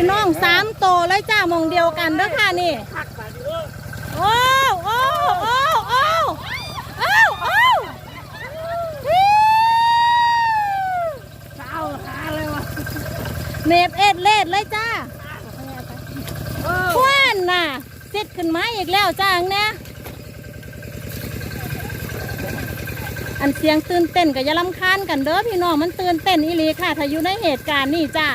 พี่น้องสามโตเลยจ้ามองเดียวกันเด้อค่ะนี่คักบาดนี้เด้อโอ้โอ้โอ้โอ้โอ้โอ้เช้าหาเลยวะเนบเอ็ดเลดเลยจ้าเออควันน่ะซิดขึ้นมาอีกแล้วจ้าเนี่ยอันเสียงตื่นเต้นกับยาลำคาญกันเด้อพี่น้องมันตื่นเต้นอีหลีค่ะ ถ้าอยู่ในเหตุการณ์นี่จ้า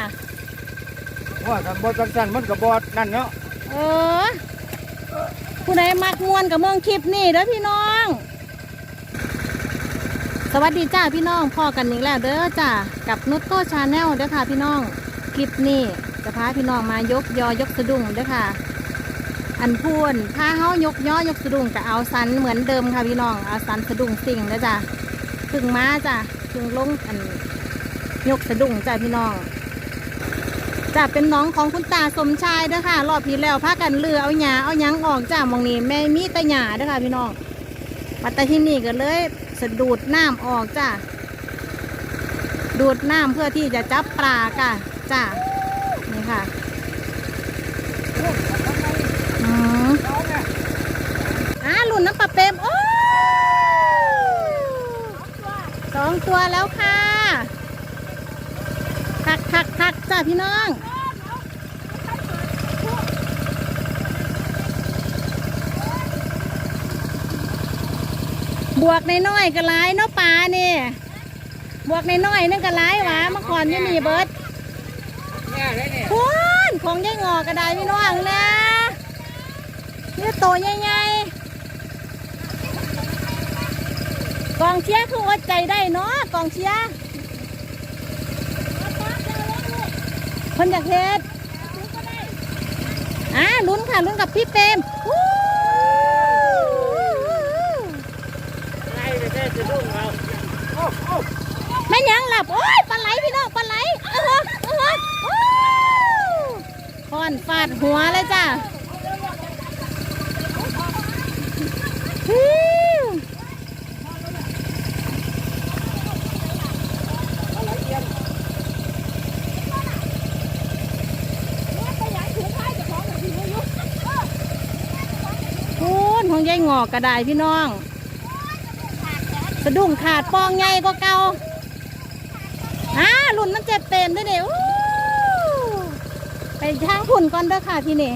ว่ากันบ่จังซั่นมันก็บ่นั่นเนาะเออ ผู้ใดมักมวนกับเมืองคลิปนี่เด้อพี่น้อง สวัสดีจ้าพี่น้องพ่อกันอีกแล้วเด้อจ้ากับนุชโตชาแนลเด้อค่ะพี่น้องคลิปนี้จะพาพี่น้องมายกยอยกสะดุ้งเด้อค่ะ อันพูนถ้าเฮายกยอยกสะดุ้งก็เอาสันเหมือนเดิมค่ะพี่น้องเอาสันสะดุ้งสิ่งเด้อจ้าพึ่งมาจ้าพึ่งลงอันยกสะดุ้งจ้าพี่น้อง จะเป็นน้องของคุณตาสมชายเด้อค่ะรอบที่แล้วพากันเรือเอาหยาเอาหยังออกจามองนี้แม่มีแต่หยาเด้อค่ะพี่น้องปัตตาที่นี่ก็เลยสะดูดน้ำออกจ้าดูดน้ำเพื่อที่จะจับปลาค่ะจ้านี่ค่ะอืมอ่าลุ่นน้ำปลาเปมโอ้สองตัวแล้วค่ะ ทักทักทักจ้าพี่น้องบวกในน้อยๆก็ร้ายเนาะปลานี่บวกในน้อยๆนึงก็ร้ายหวะเมื่อก่อนยังมีเบิร์ดเนี่ยเลยเนี่ยคุณของยายงอกก็ได้พี่น้องนะนี่โตใหญ่ๆกองเชียร์คืออดใจได้เนาะกองเชียร์ เพิ่นอยากเฮ็ดอ่าลุ้นค่ะลุ้นกับพี่เปมไล่ไปแค่จะดุ้งแม่ยังหลับ โอ้ยปลาไหลพี่น้องปลาไหลเออเออโอ้อนฟาดหัวเลยจ้าฮิวพูนขอ งยายงอกกระไดพี่น้อง สะดุ้งขาดปองใหญ่ก็เก่าอ่ารุ่นมันเจ็บเต็มด้วยเนี่ยอู้ไปทางหุ่นก่อนเด้อค่ะที่นี่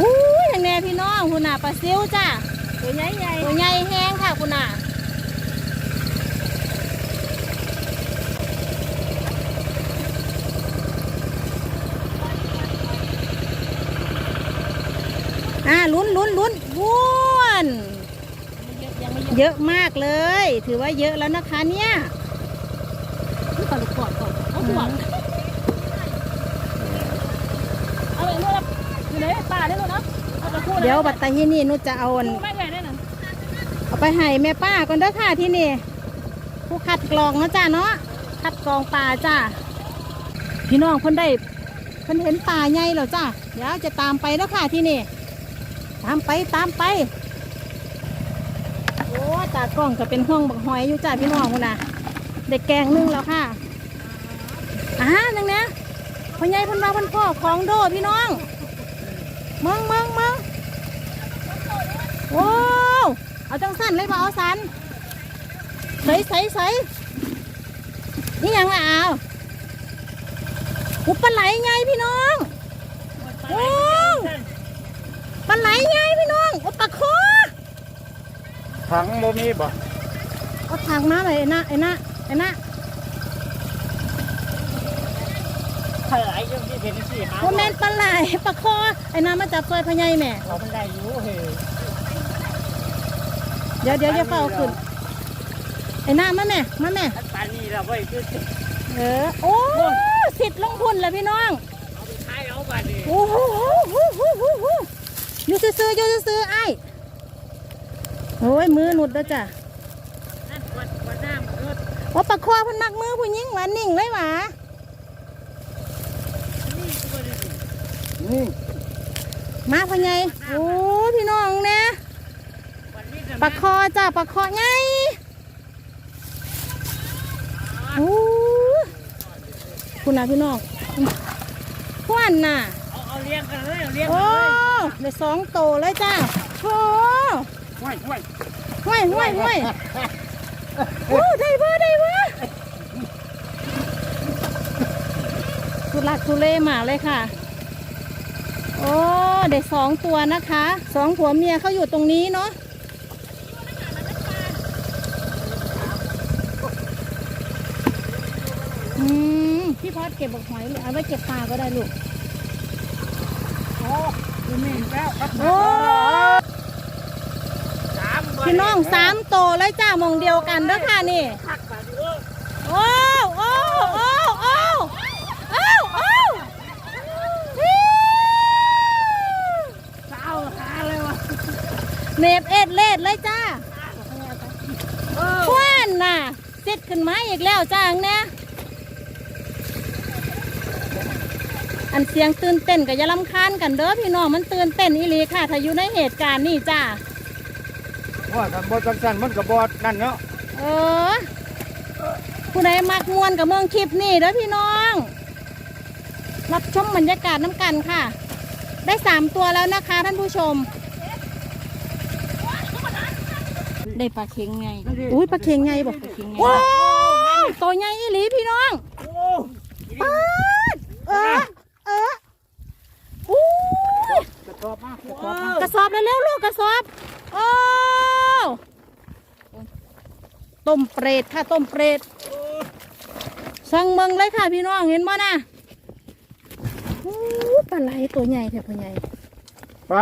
อู้ยอย่างแน่พี่น้องคุณน่ะปลาซิวจ้าตัวใหญ่ใหญ่ตัวใหญ่แห้งค่ะคุณน่ะ อ่าลุ้นลุ้นลุ้นว้วนยังไม่เยอะเยอะมากเลย ถือว่าเยอะแล้วนะคะเนี่ยนี่ปลาลูกกอดก่อนเอาหัวเอาไปนู่นละอยู่ไหนปลาได้แล้วเนาะเอาไปคู่เดี๋ยวบัตตาที่นี่นุชจะเอาอันไม่ใหญ่ได้น่ะเอาไปให้แม่ป้าก่อนเด้อค่ะที่นี่ ผู้คัดกรองนะจ้าเนาะคัดกรองปลาจ้าพี่น้องเพิ่นได้เพิ่นเห็นปลาใหญ่แล้วจ้าเดี๋ยวจะตามไปแล้วค่ะที่นี่ ตามไปตามไปโอ้ตากล้องก็เป็นห้องบักหอยอยู่จ้าพี่น้องคุณน่ะเด็กแกงนึ่งแล้วค่ะอ่าหนึ่งนะพ่อใหญ่พิ่นมาพ่นพ่อของโดพี่น้องเมืองเมืองเมืองโอ้เอาจังสั้นเลยบ่เอาสันใส่ใส่ใส่นี่ยังล่ะเอาอุปลาไหลไงพี่น้องโอ้ ลาไหลไงพี่น้องโอ้ปลาคอถังบ่มีบ่เอาทางมาเลยไอ้นะไอ้นะไอ้นะเท่าไหร่ยังที่เป็นสี่หาโอแมนปลาไหลปลาคอไอ้น้ามาจับซอยพะไยแม่เขามันได้อยู่เฮ้ยเดี๋ยวเดี๋ยวจะเฝ้าขึ้นไอ้น้ามาแม่มาแม่ถ้าปลานี่เราไว้คือเออโอ้สิทธิ์ลงทุนเลยพี่น้องเอาไปขายเอาบาดนี้โอ้โหโอ้โหโอ้โหโอ้โหอยู่ซื้อๆอยู่ซื้อๆไอ้โอ้ยมือหนุดแล้วจ้ะนั่นวัดวัดน้ำเกิดว่าปลาคอเพันมักมือผู้หญิงหวานนิ่งเลยหวานี่ตัวนี้นี่มาพะไยโอ้พี่น้องเนี่ยวันนี้จะปลาคอจ้ะปลาคอไงโอ้คุณนะพี่น้องพวนน่ะ เอาเอาเลี้ยงกันเลยเอาเลี้ยงโอ้กันเลย ได้สองโตเลยจ้าโอ้ห้วยห้วยห้วยห้วยห้วยโอ้ได้บ่ได้บ่ทุลักทุเลมาเลยค่ะ โอ้ได้สองตัวนะคะสองผัวเมียเขาอยู่ตรงนี้เนาะอืมพี่พอดเก็บบอกหอยเลยเอาไว้เก็บปลาก็ได้ลูกโอ้ โอ้พี่น้องสามโตเลยจ้ามองเดียวกันเด้อค่ะนี่คักบาดเด้โอ้โอ้โอ้โอ้โอ้โอ้สาวหาเลยวะเนบเอ็ดเลดเลยจ้าควนน่ะเสร็จขึ้นมาอีกแล้วจ้างเนี่ย อันเสียงตื่นเต้นกับยาลำคาญกันเด้อพี่น้องมันตื่นเต้นอีหลีค่ะ ถ้าอยู่ในเหตุการณ์นี่จ้าว่ากันบอจังสันมันกับบอดนั่นเนาะเออ ผู้ใดมักมวนกับเมืองคลิปนี่เด้อพี่น้อง รับชมบรรยากาศน้ำกันค่ะ ได้สามตัวแล้วนะคะท่านผู้ชม ได้ปลาเค็งไงอุ้ยปลาเค็งไงบอกปลาเค็งไงว้าวตัวใหญ่อีหลีพี่น้องโอ้ปาดเออเอออู้ย กระ สอบมากระสอบมากระสอบเร็วลูกกระสอบ โอ้ต้มเปรตค่ะต้มเปรตสั่งเมืองเลยค่ะพี่น้องเห็นบ่นะหูปลาไหลตัวใหญ่แท้พ่อใหญ่ไป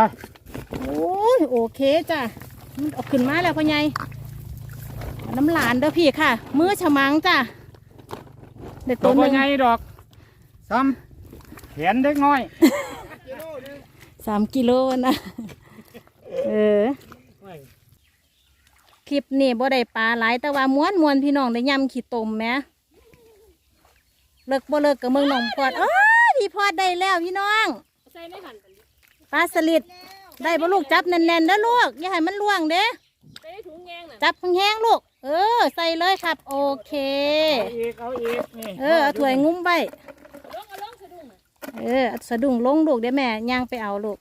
โอ้ยโอเคจ้ะมันออกขึ้นมาแล้วพ่อใหญ่น้ำหลานเด้อพี่ค่ะ มือฉมังจ้ะเด็ดตัวหนึ่งใหญ่ดอกซ้ำแขนเด็กน้อย สามกิโลนะเออ คลิปนี่บ่ได้ปลาหลายแต่ว่าม้วนมวนๆพี่น้องได้ยำขี้ตมแหมเลิกบ่เลิกกับเมืองหนองพอดเอ้ยพี่พอดได้แล้วพี่น้องปลาสลิดได้บ่ลูกจับแน่นๆเด้อลูกอย่าให้มันล่วงเด้จับแห้งๆลูก เออ ใส่เลยครับ โอเค เอาอีกเอาอีกนี่เออเอาถ้วยงุ้มไว้ เออเอาสะดุ้งลงลูกเดี๋ยวแม่ย่างไปเอาลูก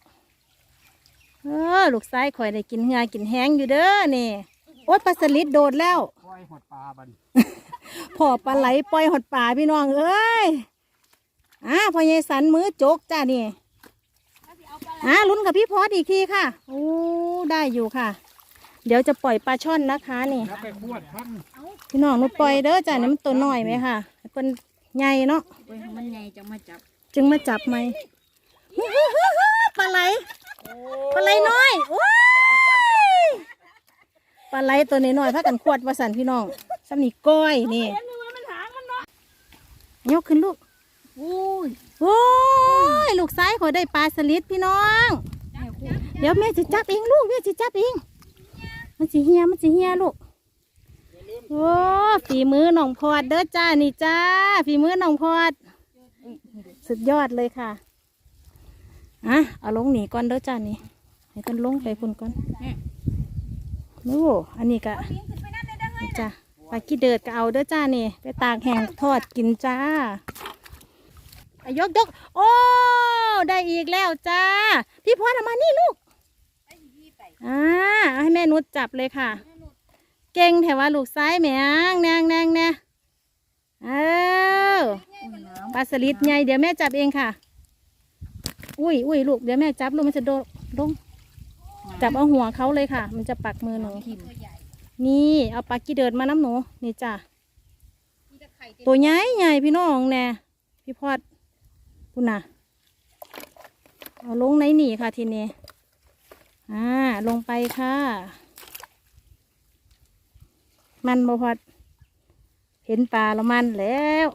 เออลูกซ้ายข่อยได้กินเหือกินแห้งอยู่เด้อนี่โอ๊ยปลาสลิดโดดแล้วปล่อยหดปลาบันพ่อปลาไหลปล่อยหดป่าพี่น้องเอ้ยอ่าพ่อใหญ่สันมือจกจ้านี่อ่าลุ้นกับพี่พอดอีกทีค่ะโอ้ได้อยู่ค่ะ เดี๋ยวจะปล่อยปลาช่อนนะคะนี่แล้วไปขวดพันพี่น้องหนูปล่อยเด้อจ้านี่มันตัวน้อยไหมค่ะเป็นใหญ่เนาะมันใหญ่จังมาจับ จึงมาจับไหมปลาไหลปลาไหลน้อยว้ยปลาไหลตัวนี้น้อยๆพากันขวดวาสันพี่น้องสำนีก้อยนี่ยกขึ้นลูกอุ้ยโอ้ยลูกซ้ายขอได้ปลาสลิดพี่น้อง เดี๋ยวแม่จะจับเองลูกแม่จะจับเอง มันสิเฮียมันสิเฮียลูกโอ้ฝีมือน้องพอดเด้อจ้านี่จ้าฝีมือน้องพอด สุดยอดเลยค่ะอะเอาลงหนีก่อนเด้อจ้านี่ให้กันลงไปพุ่นก่อนโอ้อันนี้กะจ้าปลากี้เดิดก็เอาเด้อจ้านี่ ไปตากแห้งทอดกินจ้าอยกยกโอ้ได้อีกแล้วจ้า พี่พรเอามานี่ลูกอ่าให้แม่นุชจับเลยค่ะ เก่งแถวว่าลูกซ้ายแมงแนงแนงแนงเออ ปลาสลิดไงเดี๋ยวแม่จับเองค่ะ อุ้ยอุ้ยลูกเดี๋ยวแม่จับลูกมันจะโดดลงจับเอาหัวเขาเลยค่ะ มันจะปักมือหนูทิมนี่เอาปลากีเดิดมาน้ำหนูนี่จ้ะตัวใหญ่ใหญ่พี่น้องแน่พี่พอดคุณน่ะเอาลงในนี่ค่ะทีนี้อ่าลงไปค่ะ มันบ่พอดเห็นปลาแล้วมันแล้ว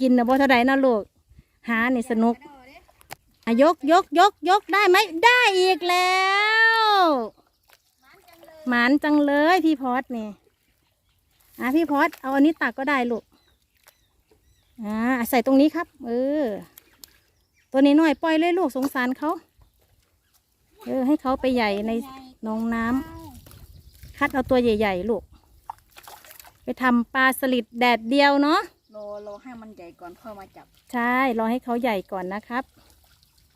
กินนะบ่เท่าใดนะลูก หานี่สนุกอะยกยกยกยกได้ไหมได้อีกแล้วหมานจังเลยพี่พอดนี่อะพี่พอดเอาอันนี้ตักก็ได้ลูกอ่าใส่ตรงนี้ครับ เออ ตัวนี้หน่อยปล่อยเลยลูกสงสารเขาเออให้เขาไปใหญ่ในหนองน้ำคัดเอาตัวใหญ่ๆลูก ไปทำปลาสลิดแดดเดียวเนาะ โดยรอให้มันใหญ่ก่อนค่อยมาจับ ใช่รอให้เขาใหญ่ก่อนนะครับ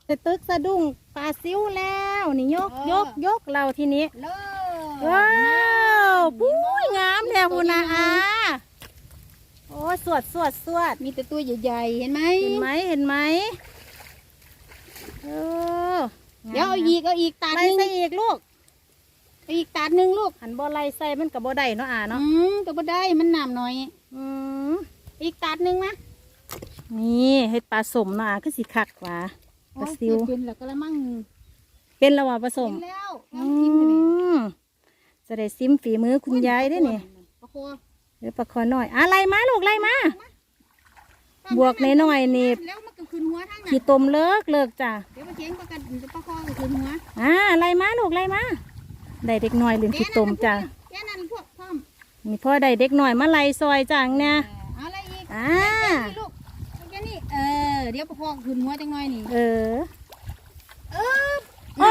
จะตึกสะดุ้งปลาซิวแล้วนี่ยกยกยกเราทีนี้เลิศว้าวปุ้ยงามแท้คุณนะอาโอ้ยสวดสวดสวดมีแต่ตัวใหญ่ๆเห็นไหมเห็นไหมเห็นไหมเออเดี๋ยวเอาอีกเอาอีกตาดไล่หนึงใส่อีกลูกเอาอีกตาดหนึงลูกหันบ่ไล่ใส่มันกับบ่ได้เนาะอาเนาะอืมก็บ่ได้มันน้ำหน่อย อืม อีกตาดหนึงนะนี่เฮ็ดปลาสมเนาะอาคือสิคักหว่าปลาซิวโอ้ยเป็นแล้วก็ละมั่งเป็นแล้วว่าผสมเป็นแล้วอืแล้วกินไปเลยมจะได้ซิมฝีมือคุณยายได้อนี่ปลาโคเดี๋ยวปลาคอหน่อยอะไรมาลูกไล่มา บวกในหน่อยๆนี่ แล้วมันก็คืนหัวทั้งนั้นขี่ตมเลิกเลิกจ้ะเดี๋ยวมาเจ๊งปลากันปลาโคก็คืนหัวอ่าไล่มาลูกไล่มาได้เด็กน้อยลืมขี่ตมจ้ะแค่นั้นพวกพร้อมนี่พ่อได้เด็กน้อยมาไล่ซอยจังเนี่ย เออเอาอะไรอีกอ่านี่ลูกเอาแค่นี้เออ เดี๋ยวปลาโคก็คืนหัวจังหน่อยนี่ เออ เออโอ้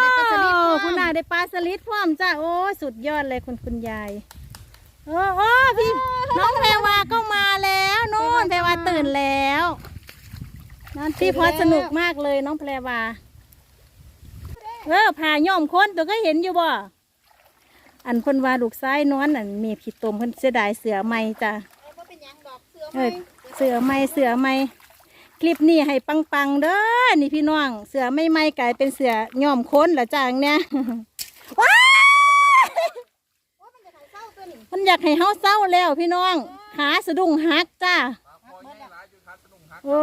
ได้ปลาสลิดพร้อมคุณนายได้ปลาสลิดพร้อมจ้ะโอ้สุดยอดเลยคุณคุณยายโอ้โอ้พี่น้องแพรวาก็มาแล้วนู่นแพรวาตื่นแล้วนั่นพี่พอสนุกมากเลยน้องแพรวาเออผ่าย่อมค้นตัวก็เห็นอยู่บ่อันเพิ่นว่าลูกซ้ายนอนอันมีผิดตมเพิ่นเสียดายเสือไหมจ้ะ เสือเอไหมอเสือไหมเสือไหมคลิปนี้ให้ปังๆเด้อนี่พี่น้อง เสือไม่ไหมกลายเป็นเสือย่อมค้นเหรอจ้างเนี่ยว้ายโอ้ยมันจะถ่ายเศร้าตัวนี้มันอยากให้เฮาเศร้าแล้วพี่น้อง หาสะดุ้งหักจ้าโอ้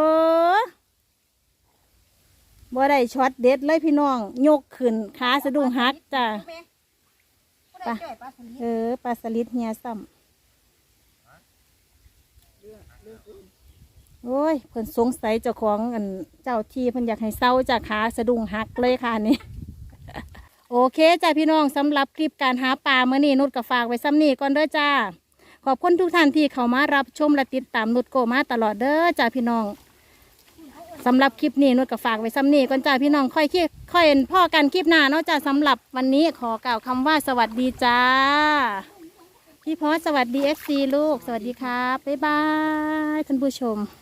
บ่ได้ช็อตเด็ดเลยพี่น้อง ยกขึ้นขาสะดุ้งหักจ้าไปปลาปลาสลิดเออปลาสลิดเฮียซ้ำ โอ้ยเพิ่นสงสัยเจ้าของอันเจ้าที่เพิ่นอยากให้เศร้าจากขาสะดุ้งหักเลยค่ะนี่ โอเคจ้าพี่น้องสำหรับคลิปการหาปลาเมื่อนี้นุชก็ฝากไว้ซ้ำนี้ก่อนเด้อจ้า ขอบคุณทุกท่านที่เข้ามารับชมและติดตามนุชโกมาตลอดเด้อจ้าพี่น้องสำหรับคลิปนี้นุชก็ฝากไว้ซ้ำนี้ก่อนจ้าพี่น้องค่อยคิดค่อยเห็นพ่อกันคลิปหน้าเนาะจ้าสำหรับวันนี้ขอกล่าวคำว่าสวัสดีจ้า พี่พอสสวัสดีเอฟซีลูก สวัสดีครับบ๊ายบายท่านผู้ชม